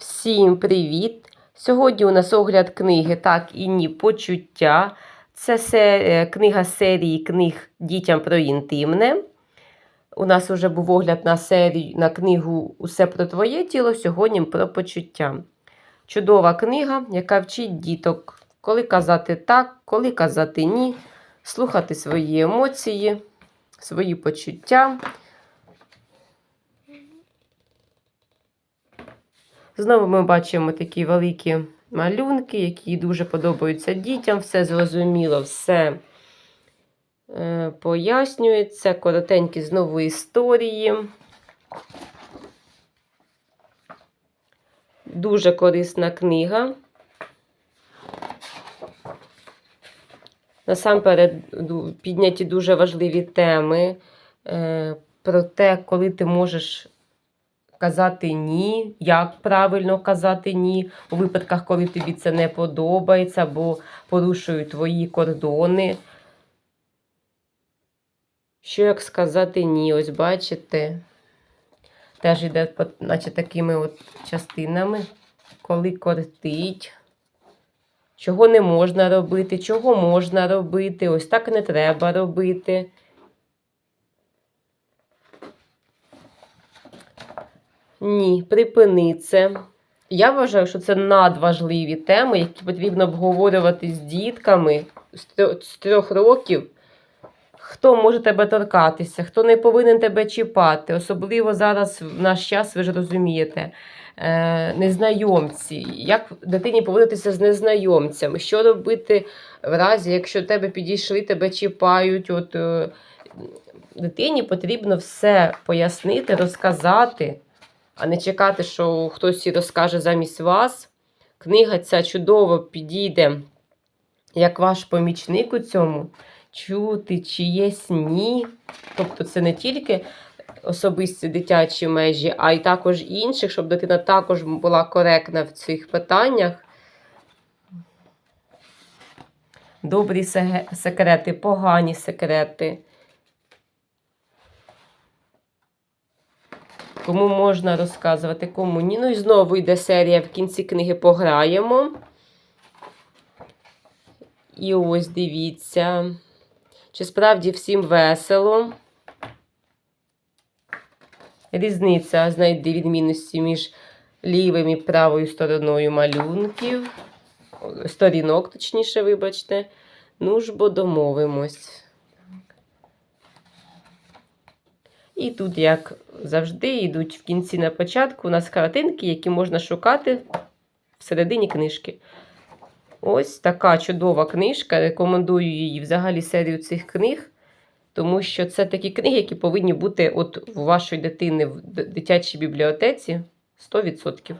Всім привіт! Сьогодні у нас огляд книги Так і ні почуття. Це се- е, книга серії книг дітям про інтимне. У нас вже був огляд на серію на книгу Усе про твоє тіло. Сьогодні про почуття. Чудова книга, яка вчить діток, коли казати так, коли казати ні, слухати свої емоції, свої почуття. Знову ми бачимо такі великі малюнки, які дуже подобаються дітям. Все зрозуміло, все е, пояснюється. Коротенькі знову історії. Дуже корисна книга. Насамперед підняті дуже важливі теми е, про те, коли ти можеш казати ні, як правильно казати ні, у випадках, коли тобі це не подобається, або порушують твої кордони. Що як сказати ні? Ось бачите, теж йде, наче такими от частинами, коли кортить. Чого не можна робити, чого можна робити, ось так не треба робити. Ні, припини це. Я вважаю, що це надважливі теми, які потрібно обговорювати з дітками з трьох- років. Хто може тебе торкатися, хто не повинен тебе чіпати. Особливо зараз в наш час, ви ж розумієте, е, незнайомці. Як дитині поводитися з незнайомцями? Що робити в разі, якщо тебе підійшли, тебе чіпають? От, е, дитині потрібно все пояснити, розказати а не чекати, що хтось їй розкаже замість вас. Книга ця чудово підійде як ваш помічник у цьому, чути чиєсь ні. Тобто це не тільки особисті дитячі межі, а й також інших, щоб дитина також була коректна в цих питаннях. Добрі секрети, погані секрети. Кому можна розказувати, кому ні. Ну і знову йде серія в кінці книги пограємо. І ось дивіться. Чи справді всім весело? Різниця знайди відмінності між лівим і правою стороною малюнків. Сторінок, точніше, вибачте. Ну ж бо домовимось. І тут, як завжди, йдуть в кінці на початку у нас картинки, які можна шукати всередині книжки. Ось така чудова книжка. Рекомендую її взагалі серію цих книг, тому що це такі книги, які повинні бути от у вашої дитини в дитячій бібліотеці 100%.